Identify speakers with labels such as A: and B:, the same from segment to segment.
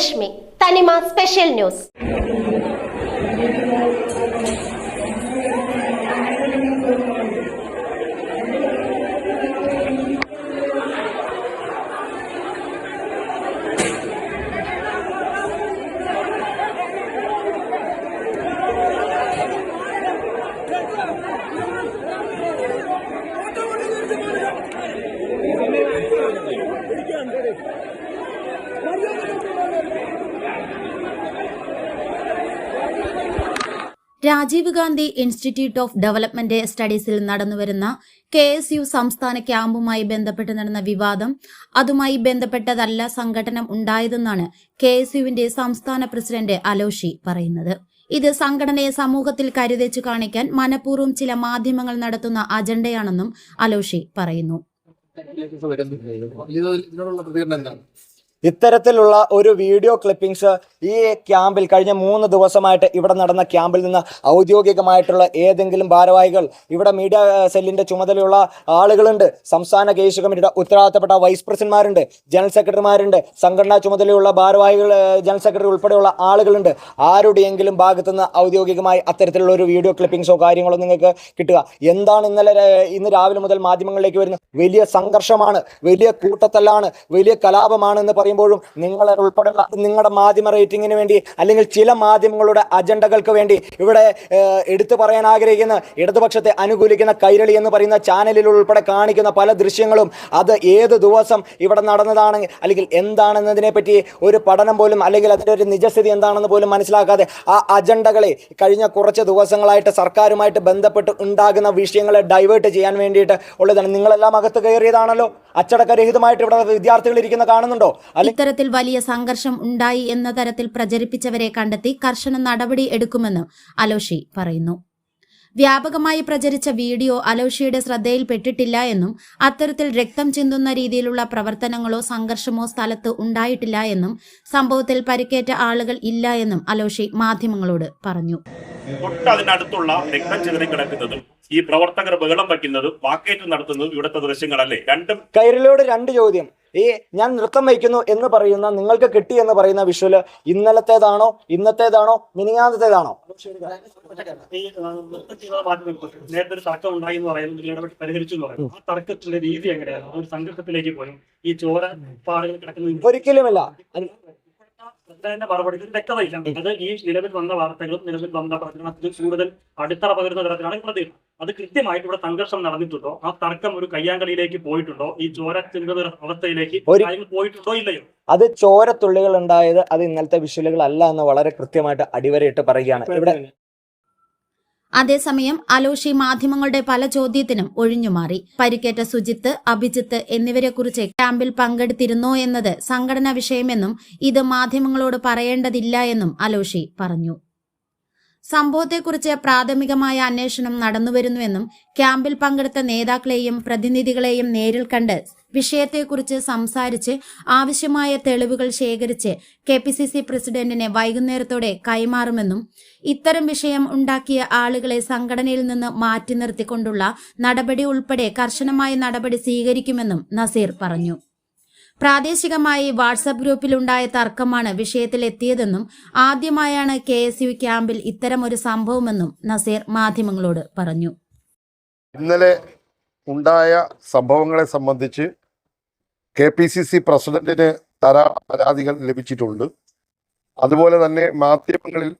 A: രശ്മി തനിമ special news
B: Rajiv Gandhi institute of development സ്റ്റഡീസിൽ നടന്നുവരുന്ന K S U സംസ്ഥാന ക്യാമ്പുമായി ബന്ധപ്പെട്ട് നടന്ന വിവാദം അതുമായി ബന്ധപ്പെട്ടതല്ല സംഘടന ഉണ്ടായതെന്നാണ് കെ എസ് യുവിന്റെ സംസ്ഥാന പ്രസിഡന്റ് അലോഷി പറയുന്നത്. ഇത് സംഘടനയെ സമൂഹത്തിൽ കരുതച്ചു കാണിക്കാൻ മനഃപൂർവം ചില മാധ്യമങ്ങൾ നടത്തുന്ന അജണ്ടയാണെന്നും അലോഷി പറയുന്നു.
C: ഇത്തരത്തിലുള്ള ഒരു വീഡിയോ ക്ലിപ്പിംഗ്സ് ഈ ക്യാമ്പിൽ കഴിഞ്ഞ മൂന്ന് ദിവസമായിട്ട് ഇവിടെ നടന്ന ക്യാമ്പിൽ നിന്ന് ഔദ്യോഗികമായിട്ടുള്ള ഏതെങ്കിലും ഭാരവാഹികൾ ഇവിടെ മീഡിയ സെല്ലിന്റെ ചുമതലയുള്ള ആളുകളുണ്ട്. സംസ്ഥാന കേസ് കമ്മിറ്റിയുടെ ഉത്തരവാദിത്തപ്പെട്ട വൈസ് പ്രസിഡന്റ്മാരുണ്ട് ജനറൽ സെക്രട്ടറിമാരുണ്ട് സംഘടനാ ചുമതലയുള്ള ഭാരവാഹികൾ ജനറൽ സെക്രട്ടറി ഉൾപ്പെടെയുള്ള ആളുകളുണ്ട്. ആരുടെയെങ്കിലും ഭാഗത്തുനിന്ന് ഔദ്യോഗികമായി അത്തരത്തിലുള്ള ഒരു വീഡിയോ ക്ലിപ്പിംഗ്സോ കാര്യങ്ങളോ നിങ്ങൾക്ക് കിട്ടുക? എന്താണ് ഇന്നലെ ഇന്ന് രാവിലെ മുതൽ മാധ്യമങ്ങളിലേക്ക് വരുന്നത്? വലിയ സംഘർഷമാണ് വലിയ കൂട്ടത്തല്ലാണ് വലിയ കലാപമാണ് എന്ന് പറയുമ്പോഴും നിങ്ങളെ ഉൾപ്പെടെയുള്ള നിങ്ങളുടെ മാധ്യമ റേറ്റിങ്ങിന് വേണ്ടി അല്ലെങ്കിൽ ചില മാധ്യമങ്ങളുടെ അജണ്ടകൾക്ക് വേണ്ടി ഇവിടെ എടുത്തു പറയാൻ ആഗ്രഹിക്കുന്ന ഇടതുപക്ഷത്തെ അനുകൂലിക്കുന്ന കൈരളി എന്ന് പറയുന്ന ചാനലിൽ ഉൾപ്പെടെ കാണിക്കുന്ന പല ദൃശ്യങ്ങളും അത് ഏത് ദിവസം ഇവിടെ നടന്നതാണ് അല്ലെങ്കിൽ എന്താണെന്നതിനെ പറ്റി ഒരു പഠനം പോലും അല്ലെങ്കിൽ അതിന്റെ ഒരു നിജസ്ഥിതി എന്താണെന്ന് പോലും മനസ്സിലാക്കാതെ ആ അജണ്ടകളെ കഴിഞ്ഞ കുറച്ച് ദിവസങ്ങളായിട്ട് സർക്കാരുമായിട്ട് ബന്ധപ്പെട്ട് ഉണ്ടാകുന്ന വിഷയങ്ങളെ ഡൈവേർട്ട് ചെയ്യാൻ വേണ്ടിയിട്ട് ഉള്ളതാണ്. നിങ്ങളെല്ലാം അകത്ത് കയറിയതാണല്ലോ. അച്ചടക്കരഹിതമായിട്ട് ഇവിടെ വിദ്യാർത്ഥികൾ ഇരിക്കുന്ന കാണുന്നുണ്ടോ?
B: ഇത്തരത്തിൽ വലിയ സംഘർഷം ഉണ്ടായി എന്ന തരത്തിൽ പ്രചരിപ്പിച്ചവരെ കണ്ടെത്തി കർശന നടപടി എടുക്കുമെന്നും അലോഷി പറയുന്നു. വ്യാപകമായി പ്രചരിച്ച വീഡിയോ അലോഷിയുടെ ശ്രദ്ധയിൽപ്പെട്ടിട്ടില്ല എന്നും അത്തരത്തിൽ രക്തം ചിന്തുന്ന രീതിയിലുള്ള പ്രവർത്തനങ്ങളോ സംഘർഷമോ സ്ഥലത്ത് ഉണ്ടായിട്ടില്ല എന്നും സംഭവത്തിൽ പരിക്കേറ്റ ആളുകൾ ഇല്ല എന്നും അലോഷി മാധ്യമങ്ങളോട് പറഞ്ഞു.
D: തൊട്ടതിനടുത്തുള്ള രക്തം ചിതറി കിടക്കുന്നതും ഈ പ്രവർത്തകർ ബഹളം വയ്ക്കുന്നതും വാക്കേറ്റം നടത്തുന്നതും ഇവിടുത്തെ ദൃശ്യങ്ങളല്ലേ? രണ്ടും
C: കൈരളിയോട് രണ്ട് ചോദ്യം. ഈ ഞാൻ നൃത്തം വയ്ക്കുന്നു എന്ന് പറയുന്ന നിങ്ങൾക്ക് കിട്ടി എന്ന് പറയുന്ന വിഷ്വൽ ഇന്നലത്തേതാണോ ഇന്നത്തേതാണോ മിനിങ്ങാന്നത്തേതാണോ
D: ഈ ആ, നൃത്തം നേരത്തെ ഒരു തർക്കം ഉണ്ടായി എന്ന് പറയുന്നത് ഇടപെട്ട് പരിഹരിച്ചു എന്ന് പറയുന്നു. ആ തർക്കത്തിന്റെ രീതി എങ്ങനെയാണ്? ഒരു സംഘർഷത്തിലേക്ക് പോയി. ഈ ചോര പാടുകൾ കിടക്കുന്ന
C: ഒരിക്കലുമില്ല. അത്
D: മറുപടിയിൽ മറുപടി വ്യക്തതയില്ല അത് ഈ നിലവിൽ വന്ന വാർത്തകളും നിലവിൽ വന്ന പ്രചരണത്തിൽ കൂടുതൽ അടിത്തറ പകരുന്ന തരത്തിലാണ് പ്രതികരണം അത് കൃത്യമായിട്ട് ഇവിടെ സംഘർഷം നടന്നിട്ടുണ്ടോ? ആ തർക്കം ഒരു കയ്യാങ്കളിയിലേക്ക് പോയിട്ടുണ്ടോ? ഈ ചോര ചിന്തുന്ന അവസ്ഥയിലേക്ക് പോയിട്ടുണ്ടോ ഇല്ലയോ?
C: അത് ചോരത്തുള്ളികൾ ഉണ്ടായത് അത് ഇന്നലത്തെ വിഷലുകൾ അല്ല എന്ന് വളരെ കൃത്യമായിട്ട് അടിവരയിട്ട് പറയുകയാണ്. ഇവിടെ
B: അതേസമയം അലോഷി മാധ്യമങ്ങളുടെ പല ചോദ്യത്തിനും ഒഴിഞ്ഞുമാറി. പരിക്കേറ്റ സുജിത്ത് അഭിജിത്ത് എന്നിവരെക്കുറിച്ച് ക്യാമ്പിൽ പങ്കെടുത്തിരുന്നോ എന്നത് സംഘടനാ വിഷയമെന്നും ഇത് മാധ്യമങ്ങളോട് പറയേണ്ടതില്ല എന്നും അലോഷി പറഞ്ഞു. സംഭവത്തെക്കുറിച്ച് പ്രാഥമികമായ അന്വേഷണം നടന്നുവരുന്നുവെന്നും ക്യാമ്പിൽ പങ്കെടുത്ത നേതാക്കളെയും പ്രതിനിധികളെയും നേരിൽ കണ്ട് വിഷയത്തെക്കുറിച്ച് സംസാരിച്ച് ആവശ്യമായ തെളിവുകൾ ശേഖരിച്ച് കെ പി സി സി പ്രസിഡന്റിനെ വൈകുന്നേരത്തോടെ കൈമാറുമെന്നും ഇത്തരം വിഷയം ഉണ്ടാക്കിയ ആളുകളെ സംഘടനയിൽ നിന്ന് മാറ്റി നിർത്തിക്കൊണ്ടുള്ള നടപടി ഉൾപ്പെടെ കർശനമായ നടപടി സ്വീകരിക്കുമെന്നും നസീർ പറഞ്ഞു. പ്രാദേശികമായി വാട്സപ്പ് ഗ്രൂപ്പിലുണ്ടായ തർക്കമാണ് വിഷയത്തിലെത്തിയതെന്നും ആദ്യമായാണ് കെ എസ് യു ക്യാമ്പിൽ ഇത്തരമൊരു സംഭവമെന്നും നസീർ മാധ്യമങ്ങളോട് പറഞ്ഞു.
E: ഇന്നലെ ഉണ്ടായ സംഭവങ്ങളെ സംബന്ധിച്ച് കെ പി സി സി പ്രസിഡന്റിന് ധാരാളം പരാതികൾ ലഭിച്ചിട്ടുണ്ട്. അതുപോലെ തന്നെ മാധ്യമങ്ങളിൽ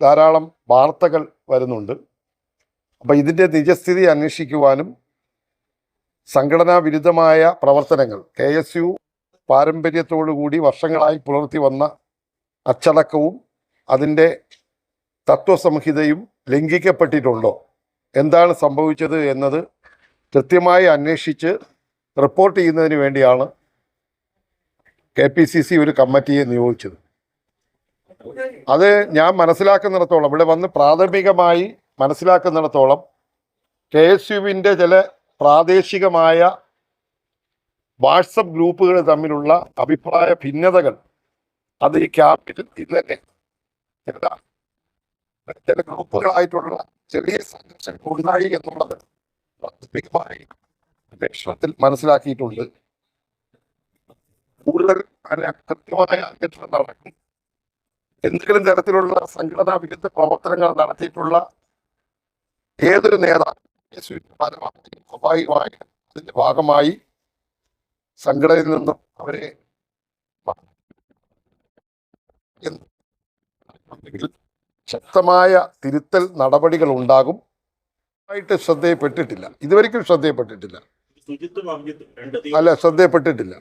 E: ധാരാളം വാർത്തകൾ വരുന്നുണ്ട്. അപ്പം ഇതിന്റെ നിജസ്ഥിതി അന്വേഷിക്കുവാനും സംഘടനാ വിരുദ്ധമായ പ്രവർത്തനങ്ങൾ കെ എസ് യു പാരമ്പര്യത്തോടുകൂടി വർഷങ്ങളായി പുലർത്തി വന്ന അച്ചടക്കവും അതിന്റെ തത്വസംഹിതയും ലംഘിക്കപ്പെട്ടിട്ടുണ്ടോ? എന്താണ് സംഭവിച്ചത് എന്നത് കൃത്യമായി അന്വേഷിച്ച് റിപ്പോർട്ട് ചെയ്യുന്നതിന് വേണ്ടിയാണ് കെ പി സി സി ഒരു കമ്മിറ്റിയെ നിയോഗിച്ചത്. അത് ഞാൻ മനസ്സിലാക്കുന്നിടത്തോളം ഇവിടെ വന്ന് പ്രാഥമികമായി മനസ്സിലാക്കുന്നിടത്തോളം കെ എസ് യുവിന്റെ ചില പ്രാദേശികമായ വാട്സപ്പ് ഗ്രൂപ്പുകൾ തമ്മിലുള്ള അഭിപ്രായ ഭിന്നതകൾ അത് ഈ ക്യാപിറ്റൽ ഇന്നലെ എന്താ? ചില ഗ്രൂപ്പുകളായിട്ടുള്ള ചെറിയ സംഘർഷങ്ങൾ ഉണ്ടായി എന്നുള്ളത് പ്രാഥമികമായി അന്വേഷണത്തിൽ മനസ്സിലാക്കിയിട്ടുണ്ട്. കൂടുതൽ കൃത്യമായ അന്വേഷണം നടക്കും. എന്തെങ്കിലും തരത്തിലുള്ള സംഘടനാ വിരുദ്ധ പ്രവർത്തനങ്ങൾ നടത്തിയിട്ടുള്ള ഏതൊരു നേതാവ് അതിന്റെ ഭാഗമായി സംഘടനയിൽ നിന്നും അവരെ ശക്തമായ തിരുത്തൽ നടപടികൾ ഉണ്ടാകും. ആയിട്ട് ശ്രദ്ധയിൽപ്പെട്ടിട്ടില്ല ഇതുവരെയ്ക്കും ശ്രദ്ധയിൽപ്പെട്ടിട്ടില്ല അല്ല
F: ശ്രദ്ധയപ്പെട്ടിട്ടില്ല.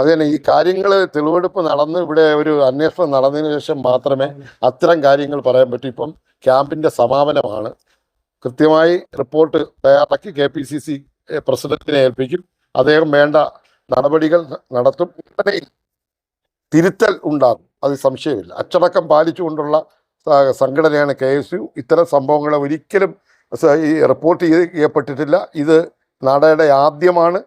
E: അതന്നെ ഈ കാര്യങ്ങൾ തെളിവെടുപ്പ് നടന്ന് ഇവിടെ ഒരു അന്വേഷണം നടന്നതിന് ശേഷം മാത്രമേ അത്തരം കാര്യങ്ങൾ പറയാൻ പറ്റൂ. ഇപ്പം ക്യാമ്പിന്റെ സമാപനമാണ്. കൃത്യമായി റിപ്പോർട്ട് തയ്യാറാക്കി കെ പി സി സി പ്രസിഡന്റിനെ ഏൽപ്പിക്കും. അദ്ദേഹം വേണ്ട നടപടികൾ നടത്തും. തിരുത്തൽ ഉണ്ടാകും. അത് സംശയമില്ല. അച്ചടക്കം പാലിച്ചുകൊണ്ടുള്ള സംഘടനയാണ് കെ എസ് യു. ഇത്തരം സംഭവങ്ങളെ ഒരിക്കലും ഈ റിപ്പോർട്ട് ചെയ്യപ്പെട്ടിട്ടില്ല. ഇത് നടയുടെ ആദ്യമാണ്.